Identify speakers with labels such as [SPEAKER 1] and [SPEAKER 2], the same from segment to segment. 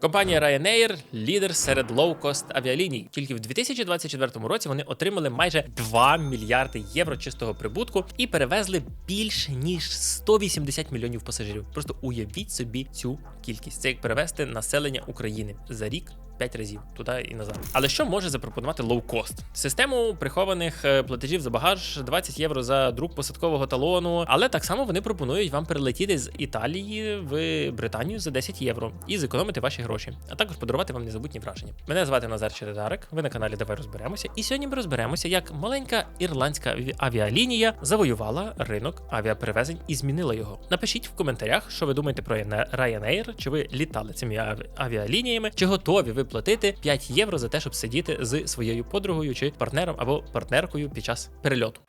[SPEAKER 1] Компанія Ryanair – лідер серед лоу-кост авіаліній. Тільки в 2024 році вони отримали майже 2 мільярди євро чистого прибутку і перевезли більше ніж 180 мільйонів пасажирів. Просто уявіть собі цю кількість. Це як перевезти населення України за рік. 5 разів туди і назад. Але що може запропонувати лоукост? Систему прихованих е, платежів за багаж, 20 євро за друк посадкового талону. Але так само вони пропонують вам перелетіти з Італії в Британію за 10 євро і зекономити ваші гроші, а також подарувати вам незабутні враження. Мене звати Назар Чередарик. Ви на каналі Давай розберемося. І сьогодні ми розберемося, як маленька ірландська аві- авіалінія завоювала ринок авіаперевезень і змінила його. Напишіть в коментарях, що ви думаєте про Ryanair, чи ви літали цими аві- авіалініями, чи готові ви платити 5 євро за те, щоб сидіти з своєю подругою чи партнером або партнеркою під час перельоту.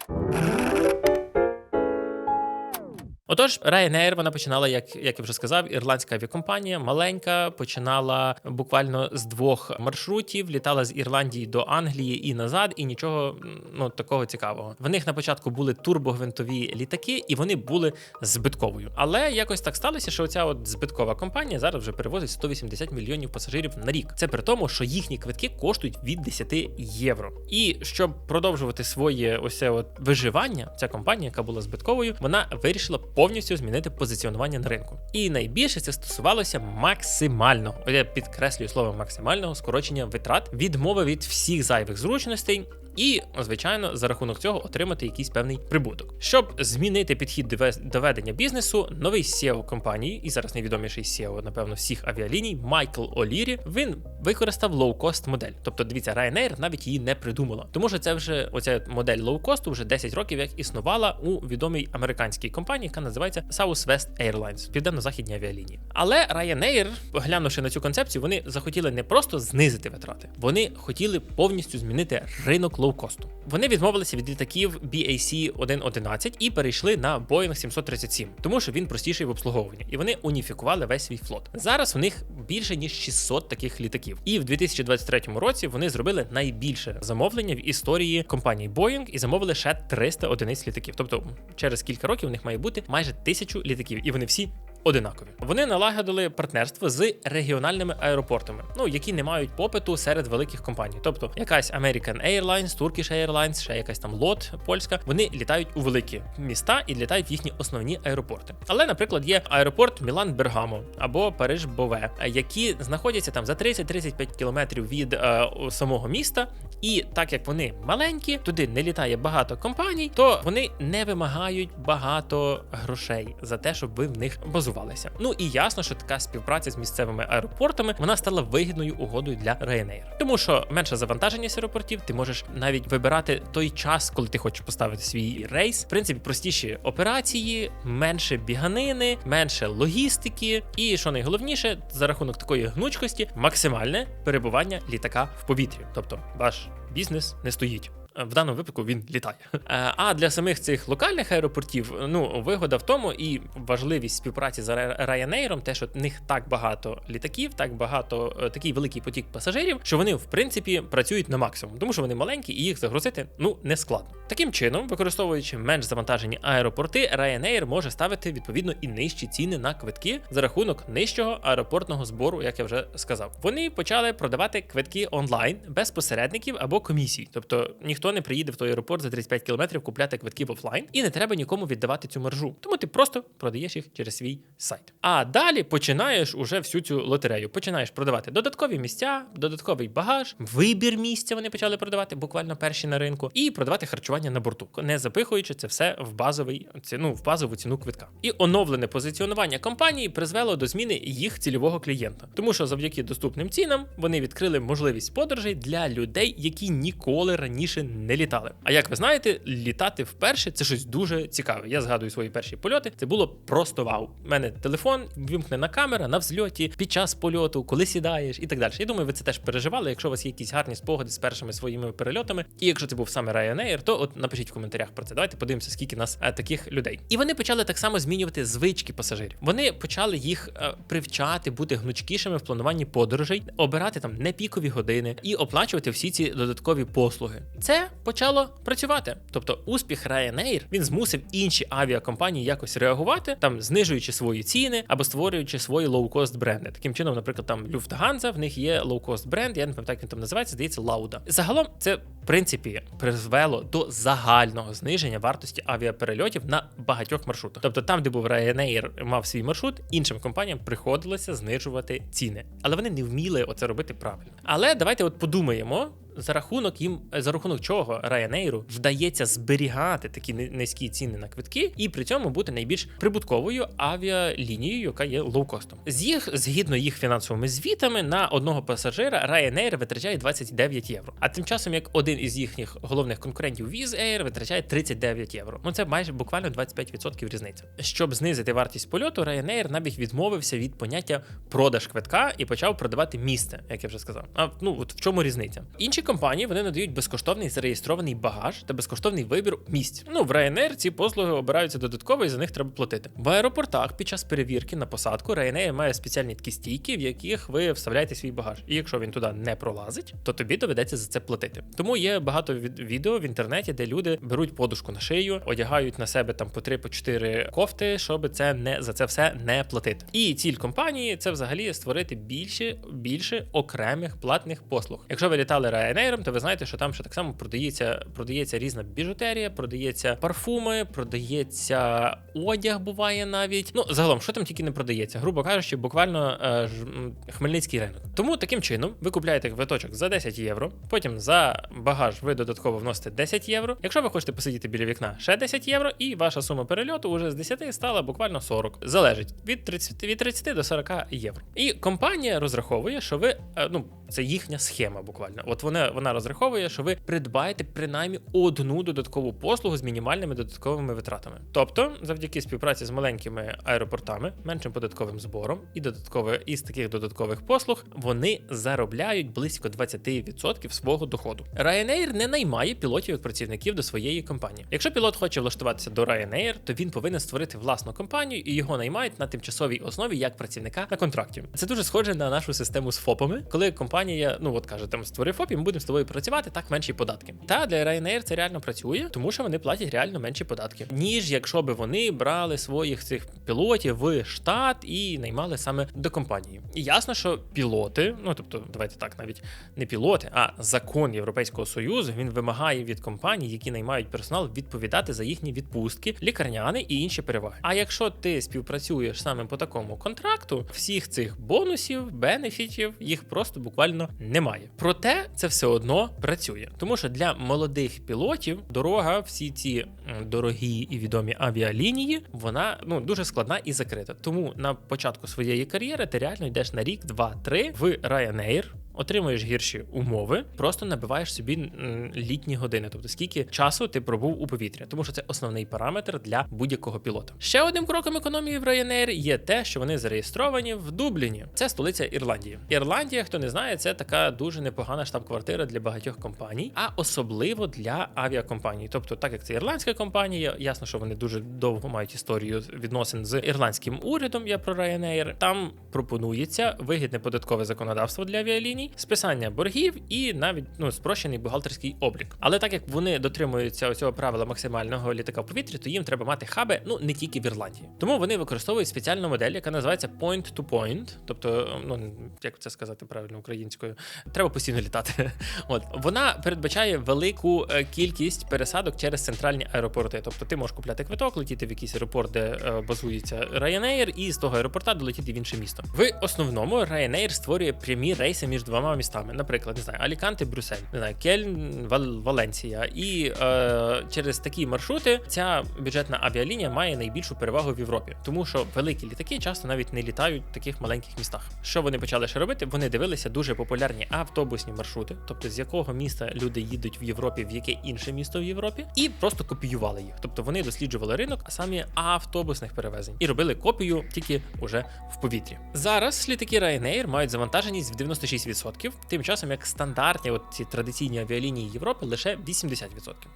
[SPEAKER 1] Отож, Ryanair вона починала, як, як я вже сказав, ірландська авіакомпанія, маленька, починала буквально з двох маршрутів, літала з Ірландії до Англії і назад, і нічого ну такого цікавого. В них на початку були турбогвинтові літаки, і вони були збитковою. Але якось так сталося, що оця от збиткова компанія зараз вже перевозить 180 мільйонів пасажирів на рік. Це при тому, що їхні квитки коштують від 10 євро. І щоб продовжувати своє ось це от виживання, ця компанія, яка була збитковою, вона вирішила повністю змінити позиціонування на ринку. І найбільше це стосувалося максимального, я підкреслюю слово максимального скорочення витрат, відмови від всіх зайвих зручностей. І, звичайно, за рахунок цього отримати якийсь певний прибуток. Щоб змінити підхід до ве- до ведення бізнесу, новий CEO компанії, і зараз найвідоміший CEO, напевно, всіх авіаліній, Майкл Олірі, він використав лоу-кост модель. Тобто, дивіться, Ryanair навіть її не придумала. Тому що це вже оця модель лоу-косту вже 10 років як існувала у відомій американській компанії, яка називається Southwest Airlines, південно-західні авіалінії. Але Ryanair, глянувши на цю концепцію, вони захотіли не просто знизити витрати, вони хотіли повністю змінити ринок лоукосту. Вони відмовилися від літаків BAC 111 і перейшли на Boeing 737, тому що він простіший в обслуговуванні, і вони уніфікували весь свій флот. Зараз у них більше ніж 600 таких літаків. І в 2023 році вони зробили найбільше замовлення в історії компанії Boeing і замовили ще 300 одиниць літаків. Тобто через кілька років у них має бути майже тисячу літаків, і вони всі одинакові. Вони налагодили партнерство з регіональними аеропортами, ну які не мають попиту серед великих компаній. Тобто якась American Airlines, Turkish Airlines, ще якась там лот польська. Вони літають у великі міста і літають в їхні основні аеропорти. Але, наприклад, є аеропорт Мілан Бергамо або Париж Бове, які знаходяться там за 30-35 кілометрів від е, самого міста. І так як вони маленькі, туди не літає багато компаній, то вони не вимагають багато грошей за те, щоб ви в них базувалися. Ну і ясно, що така співпраця з місцевими аеропортами вона стала вигідною угодою для Ryanair. Тому що менше завантаження з аеропортів, ти можеш навіть вибирати той час, коли ти хочеш поставити свій рейс. В принципі, простіші операції, менше біганини, менше логістики, і що найголовніше, за рахунок такої гнучкості, максимальне перебування літака в повітрі. Тобто ваш бізнес не стоїть. В даному випадку він літає. Е, А для самих цих локальних аеропортів, ну вигода в тому і важливість співпраці з Ryanair, те, що в них так багато літаків, так багато е, такий великий потік пасажирів, що вони в принципі працюють на максимум, тому що вони маленькі і їх загрузити ну не складно. Таким чином, використовуючи менш завантажені аеропорти, Ryanair може ставити відповідно і нижчі ціни на квитки за рахунок нижчого аеропортного збору, як я вже сказав. Вони почали продавати квитки онлайн без посередників або комісій, тобто ніхто не приїде в той аеропорт за 35 кілометрів купляти квитки в офлайн, і не треба нікому віддавати цю маржу. Тому ти просто продаєш їх через свій сайт. А далі починаєш уже всю цю лотерею. Починаєш продавати додаткові місця, додатковий багаж, вибір місця вони почали продавати буквально перші на ринку, і продавати харчування на борту, не запихуючи це все в базовий ціну, в базову ціну квитка. І оновлене позиціонування компанії призвело до зміни їх цільового клієнта, тому що завдяки доступним цінам вони відкрили можливість подорожей для людей, які ніколи раніше не літали. А як ви знаєте, літати вперше це щось дуже цікаве. Я згадую свої перші польоти. Це було просто вау. У мене телефон вимкнена камера на взльоті під час польоту, коли сідаєш і так далі. Я думаю, ви це теж переживали. Якщо у вас є якісь гарні спогади з першими своїми перельотами, і якщо це був саме Ryanair, то от напишіть в коментарях про це. Давайте подивимося, скільки нас е, таких людей. І вони почали так само змінювати звички пасажирів. Вони почали їх е, привчати бути гнучкішими в плануванні подорожей, обирати там не пікові години і оплачувати всі ці додаткові послуги. Це почало працювати. Тобто успіх Ryanair він змусив інші авіакомпанії якось реагувати, там знижуючи свої ціни або створюючи свої лоукост бренди. Таким чином, наприклад, там Lufthansa, в них є лоукост бренд, я не пам'ятаю, як він там називається, здається, Lauda. Загалом це в принципі призвело до загального зниження вартості авіаперельотів на багатьох маршрутах. Тобто, там, де був Ryanair, мав свій маршрут, іншим компаніям приходилося знижувати ціни, але вони не вміли оце робити правильно. Але давайте от подумаємо. За рахунок їм за рахунок чого Ryanair вдається зберігати такі ни- низькі ціни на квитки і при цьому бути найбільш прибутковою авіалінією, яка є лоукостом. З їх згідно їх фінансовими звітами на одного пасажира Ryanair витрачає 29 євро. А тим часом як один із їхніх головних конкурентів Wizz Air витрачає 39 євро. Ну це майже буквально 25% різниця. Щоб знизити вартість польоту, Ryanair навіть відмовився від поняття продаж квитка і почав продавати місце, як я вже сказав. А ну от в чому різниця? Інші компанії вони надають безкоштовний зареєстрований багаж та безкоштовний вибір місць. Ну в Ryanair ці послуги обираються додатково і за них треба платити. В аеропортах під час перевірки на посадку Ryanair має спеціальні такі стійки, в яких ви вставляєте свій багаж. І якщо він туди не пролазить, то тобі доведеться за це платити. Тому є багато від- відео в інтернеті, де люди беруть подушку на шию, одягають на себе там по 3-4 кофти, щоб це не за це все не платити. І ціль компанії це взагалі створити більше більше окремих платних послуг. Якщо ви літали Ryanair, то ви знаєте, що там ще так само продається, продається різна біжутерія, продається парфуми, продається одяг, буває навіть. Ну загалом, що там тільки не продається, грубо кажучи, буквально е, ж, хмельницький ринок. Тому таким чином ви купляєте квиточок за 10 євро, потім за багаж ви додатково вносите 10 євро. Якщо ви хочете посидіти біля вікна, ще 10 євро, і ваша сума перельоту вже з 10 стала буквально 40. Залежить від 30, від 30 до 40 євро. І компанія розраховує, що ви е, ну це їхня схема, буквально. От вона вона розраховує, що ви придбаєте принаймні одну додаткову послугу з мінімальними додатковими витратами. Тобто, завдяки співпраці з маленькими аеропортами, меншим податковим збором і додаткове із таких додаткових послуг, вони заробляють близько 20% свого доходу. Ryanair не наймає пілотів як працівників до своєї компанії. Якщо пілот хоче влаштуватися до Ryanair, то він повинен створити власну компанію і його наймають на тимчасовій основі як працівника на контракті. Це дуже схоже на нашу систему з ФОПами, коли компанія, ну от каже, там створи ФОП, і ми будемо з тобою працювати, так менші податки. Та для Ryanair це реально працює, тому що вони платять реально менші податки, ніж якщо би вони брали своїх цих пілотів в штат і наймали саме до компанії. І ясно, що пілоти, ну тобто, давайте так, навіть не пілоти, а закон Європейського союзу він вимагає від компаній, які наймають персонал, відповідати за їхні відпустки, лікарняни і інші переваги. А якщо ти співпрацюєш саме по такому контракту, всіх цих бонусів, бенефітів їх просто буквально немає. Проте це все одно працює, тому що для молодих пілотів дорога, всі ці дорогі і відомі авіалінії, вона ну дуже складна і закрита. Тому на початку своєї кар'єри ти реально йдеш на рік, два, три в Ryanair, Отримуєш гірші умови, просто набиваєш собі літні години, тобто скільки часу ти пробув у повітрі, тому що це основний параметр для будь-якого пілота. Ще одним кроком економії в Ryanair є те, що вони зареєстровані в Дубліні. Це столиця Ірландії. Ірландія, хто не знає, це така дуже непогана штаб-квартира для багатьох компаній, а особливо для авіакомпаній. Тобто, так як це ірландська компанія, ясно, що вони дуже довго мають історію відносин з ірландським урядом. Я про Ryanair. Там пропонується вигідне податкове законодавство для авіаліній, списання боргів і навіть ну спрощений бухгалтерський облік. Але так як вони дотримуються цього правила максимального літака в повітрі, то їм треба мати хаби ну не тільки в Ірландії. Тому вони використовують спеціальну модель, яка називається point to point, тобто, ну як це сказати правильно українською, треба постійно літати. От вона передбачає велику е, кількість пересадок через центральні аеропорти. Тобто ти можеш купляти квиток, летіти в якийсь аеропорт, де е, базується Ryanair, і з того аеропорта долетіти в інше місто. В основному Ryanair створює прямі рейси між двома містами. Наприклад, не знаю, Аліканте, Брюссель, не знаю, Кельн, Вал- Валенсія. І е, через такі маршрути ця бюджетна авіалінія має найбільшу перевагу в Європі, тому що великі літаки часто навіть не літають в таких маленьких містах. Що вони почали ще робити? Вони дивилися дуже популярні автобусні маршрути, тобто з якого міста люди їдуть в Європі, в яке інше місто в Європі, і просто копіювали їх. Тобто вони досліджували ринок, а самі автобусних перевезень, і робили копію тільки уже в повітрі. Зараз літаки Ryanair мають завантаженість в 96%. 100%, тим часом як стандартні от ці традиційні авіалінії Європи лише 80%.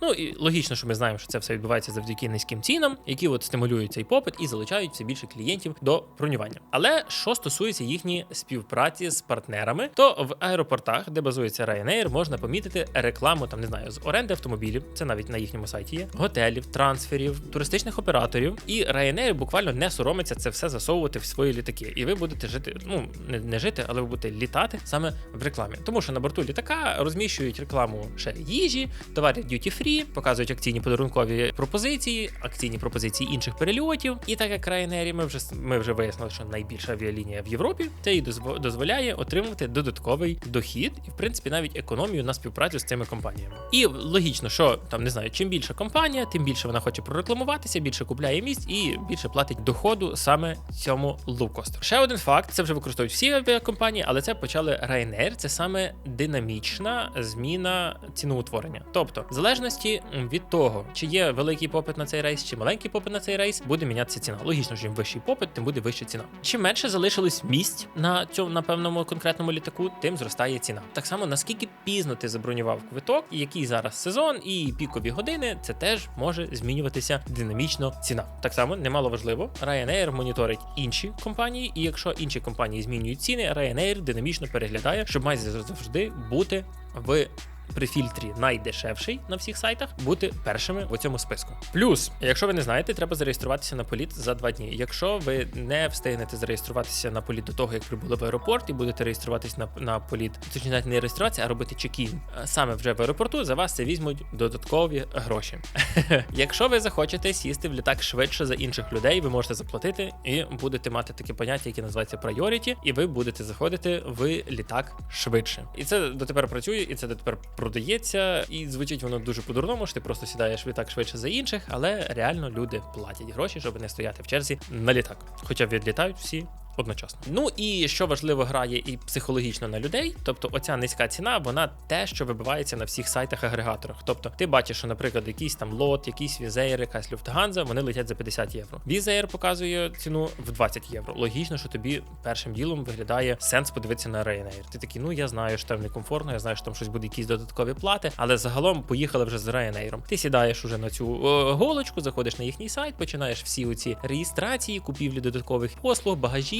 [SPEAKER 1] Ну і логічно, що ми знаємо, що це все відбувається завдяки низьким цінам, які от стимулюють цей попит і залучають все більше клієнтів до бронювання. Але що стосується їхньої співпраці з партнерами, то в аеропортах, де базується Ryanair, можна помітити рекламу там не знаю з оренди автомобілів. Це навіть на їхньому сайті є готелів, трансферів, туристичних операторів. І Ryanair буквально не соромиться це все засовувати в свої літаки. І ви будете жити, ну не, не жити, але ви будете літати саме в рекламі. Тому що на борту літака розміщують рекламу ще їжі, товари duty free, показують акційні подарункові пропозиції, акційні пропозиції інших перельотів. І так як Ryanair ми вже ми вже вияснили, що найбільша авіалінія в Європі, це їй дозво- дозволяє отримувати додатковий дохід і, в принципі, навіть економію на співпрацю з цими компаніями. І логічно, що там не знаю, чим більша компанія, тим більше вона хоче прорекламуватися, більше купляє місць і більше платить доходу саме цьому лоукостеру. Ще один факт: це вже використовують всі авіакомпанії, але це почали Ryanair. Це саме динамічна зміна ціноутворення. Тобто, в залежності від того, чи є великий попит на цей рейс, чи маленький попит на цей рейс, буде мінятися ціна. Логічно, чим вищий попит, тим буде вища ціна. Чим менше залишилось місць на цьому на певному конкретному літаку, тим зростає ціна. Так само наскільки пізно ти забронював квиток, і який зараз сезон, і пікові години, це теж може змінюватися динамічно ціна. Так само немало важливо, Ryanair моніторить інші компанії, і якщо інші компанії змінюють ціни, Ryanair динамічно переглядає, щоб має завжди бути в. При фільтрі найдешевший на всіх сайтах бути першими в цьому списку. Плюс, якщо ви не знаєте, треба зареєструватися на політ за два дні. Якщо ви не встигнете зареєструватися на політ до того, як прибули в аеропорт, і будете реєструватись на, на політ, точніше навіть не реєструватися, а робити чекін саме вже в аеропорту, за вас це візьмуть додаткові гроші. Якщо ви захочете сісти в літак швидше за інших людей, ви можете заплатити і будете мати таке поняття, яке називається priority, і ви будете заходити в літак швидше. І це дотепер працює, і це дотепер продається. І звучить воно дуже по-дурному, що ти просто сідаєш літак швидше за інших, але реально люди платять гроші, щоб не стояти в черзі на літак. Хоча відлітають всі одночасно. Ну і що важливо, грає і психологічно на людей. Тобто, оця низька ціна, вона те, що вибивається на всіх сайтах-агрегаторах. Тобто, ти бачиш, що, наприклад, якийсь там лот, якийсь візеєр, якась люфтганза, вони летять за 50 євро. Візеєр показує ціну в 20 євро. Логічно, що тобі першим ділом виглядає сенс подивитися на Ryanair. Ти такий, ну я знаю, що там некомфортно, я знаю, що там щось буде якісь додаткові плати, але загалом поїхали вже з Ryanair. Ти сідаєш уже на цю о, голочку, заходиш на їхній сайт, починаєш всі оці реєстрації, купівлі додаткових послуг,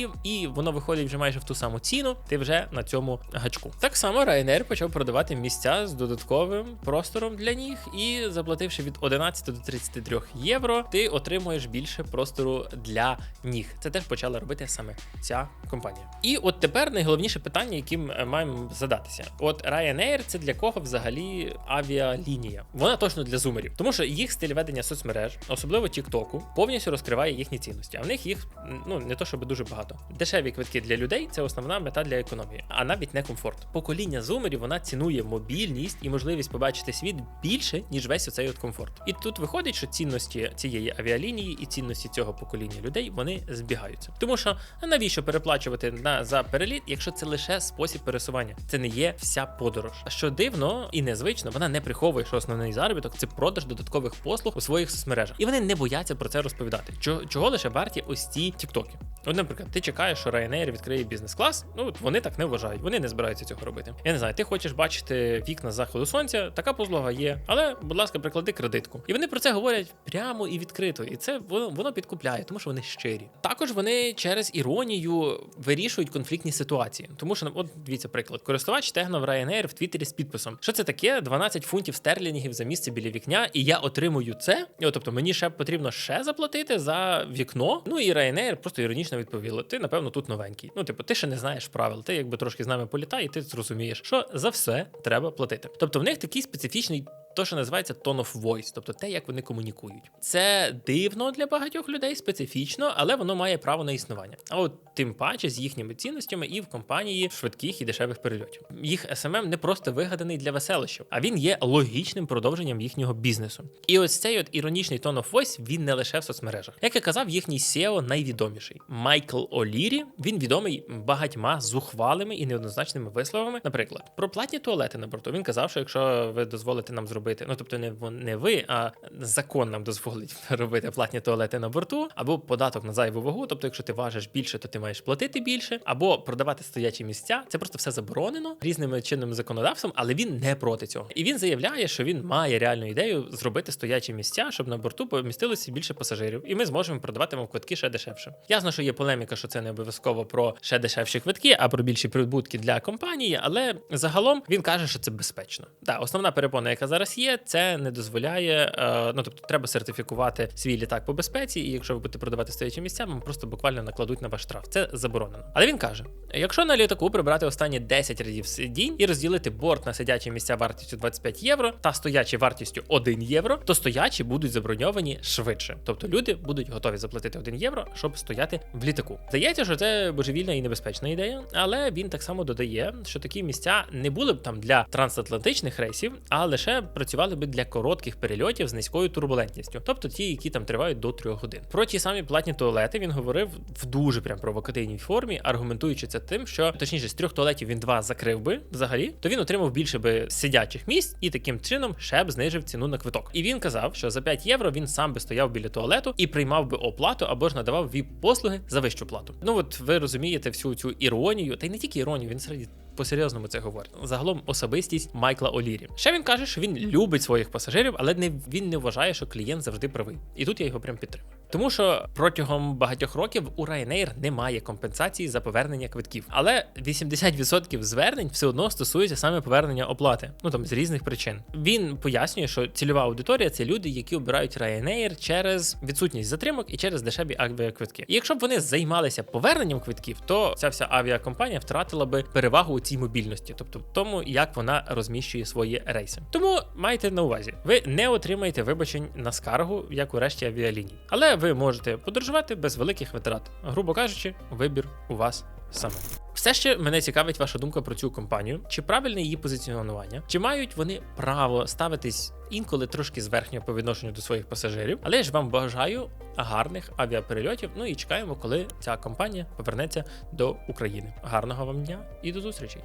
[SPEAKER 1] багажів, і воно виходить вже майже в ту саму ціну. Ти вже на цьому гачку. Так само Ryanair почав продавати місця з додатковим простором для ніг, і заплативши від 11 до 33 євро, ти отримуєш більше простору для ніг. Це теж почала робити саме ця компанія. І от тепер найголовніше питання, яким е, маємо задатися: от Ryanair це для кого взагалі авіалінія? Вона точно для зумерів, тому що їх стиль ведення соцмереж, особливо Тіктоку, повністю розкриває їхні цінності. А в них їх ну не то, щоб дуже багато. Дешеві квитки для людей це основна мета для економії, а навіть не комфорт. Покоління зумерів вона цінує мобільність і можливість побачити світ більше ніж весь оцей от комфорт. І тут виходить, що цінності цієї авіалінії і цінності цього покоління людей вони збігаються. Тому що навіщо переплачувати на за переліт, якщо це лише спосіб пересування? Це не є вся подорож. А що дивно і незвично, вона не приховує, що основний заробіток це продаж додаткових послуг у своїх соцмережах, і вони не бояться про це розповідати. Чого лише варті ось ці тіктоки? От, наприклад, ти чекаєш, що Ryanair відкриє бізнес-клас. Ну вони так не вважають, вони не збираються цього робити. Я не знаю, ти хочеш бачити вікна з заходу сонця, така послуга є. Але, будь ласка, приклади кредитку. І вони про це говорять прямо і відкрито. І це воно, воно підкупляє, тому що вони щирі. Також вони через іронію вирішують конфліктні ситуації. Тому що, от дивіться, приклад, користувач тегнув Ryanair в Твіттері з підписом. Що це таке? 12 фунтів стерлінгів за місце біля вікня, і я отримую це. І, от, тобто мені ще потрібно ще заплатити за вікно. Ну і Ryanair просто іронічно відповіли: ти, напевно, тут новенький. Ну, типу, ти ще не знаєш правил. Ти якби трошки з нами політай, і ти зрозумієш, що за все треба платити. Тобто в них такий специфічний. То, що називається tone of voice, тобто те, як вони комунікують. Це дивно для багатьох людей, специфічно, але воно має право на існування. А от тим паче з їхніми цінностями і в компанії швидких і дешевих перельотів. Їх SMM не просто вигаданий для веселищів, а він є логічним продовженням їхнього бізнесу. І ось цей от іронічний tone of voice, він не лише в соцмережах. Як я казав, їхній SEO найвідоміший. Майкл Олірі. Він відомий багатьма зухвалими і неоднозначними висловами. Наприклад, про платні туалети на борту. Він казав, що якщо ви дозволите нам зробити робити. Ну тобто, не не ви, а закон нам дозволить робити платні туалети на борту, або податок на зайву вагу. Тобто, якщо ти важиш більше, то ти маєш платити більше, або продавати стоячі місця. Це просто все заборонено різними чинними законодавством, але він не проти цього. І він заявляє, що він має реальну ідею зробити стоячі місця, щоб на борту помістилося більше пасажирів, і ми зможемо продавати вам квитки ще дешевше. Ясно, що є полеміка, що це не обов'язково про ще дешевші квитки, а про більші прибутки для компанії. Але загалом він каже, що це безпечно. Так, основна перепона, яка зараз є, це не дозволяє. Е, ну тобто, треба сертифікувати свій літак по безпеці, і якщо ви будете продавати стоячі місця, вам просто буквально накладуть на ваш штраф. Це заборонено. Але він каже: якщо на літаку прибрати останні 10 рядів сидінь і розділити борт на сидячі місця вартістю 25 євро та стоячі вартістю 1 євро, то стоячі будуть заброньовані швидше. Тобто люди будуть готові заплатити 1 євро, щоб стояти в літаку. Здається, що це божевільна і небезпечна ідея, але він так само додає, що такі місця не були б там для трансатлантичних рейсів, а лише працювали би для коротких перельотів з низькою турбулентністю, тобто ті, які там тривають до 3 годин. Про ті самі платні туалети він говорив в дуже прям провокативній формі, аргументуючи це тим, що точніше з трьох туалетів він два закрив би взагалі, то він отримав більше би сидячих місць і таким чином ще б знижив ціну на квиток. І він казав, що за 5 євро він сам би стояв біля туалету і приймав би оплату або ж надавав віп послуги за вищу плату. Ну от ви розумієте всю цю іронію, та й не тільки іронію, він серед по-серйозному це говорить. Загалом особистість Майкла Олірі. Ще він каже, що він любить своїх пасажирів, але не він не вважає, що клієнт завжди правий. І тут я його прям підтримую. Тому що протягом багатьох років у Ryanair немає компенсації за повернення квитків, але 80% звернень все одно стосується саме повернення оплати. Ну там з різних причин. Він пояснює, що цільова аудиторія це люди, які обирають Ryanair через відсутність затримок і через дешеві авіаквитки. І якщо б вони займалися поверненням квитків, то ця вся авіакомпанія втратила би перевагу у цій мобільності, тобто в тому, як вона розміщує свої рейси. Тому майте на увазі, ви не отримаєте вибачень на скаргу, як у решті авіаліній, але ви можете подорожувати без великих витрат. Грубо кажучи, вибір у вас саме. Все ще мене цікавить ваша думка про цю компанію. Чи правильне її позиціонування? Чи мають вони право ставитись інколи трошки зверхньо по відношенню до своїх пасажирів? Але я ж вам бажаю гарних авіаперельотів. Ну і чекаємо, коли ця компанія повернеться до України. Гарного вам дня і до зустрічей!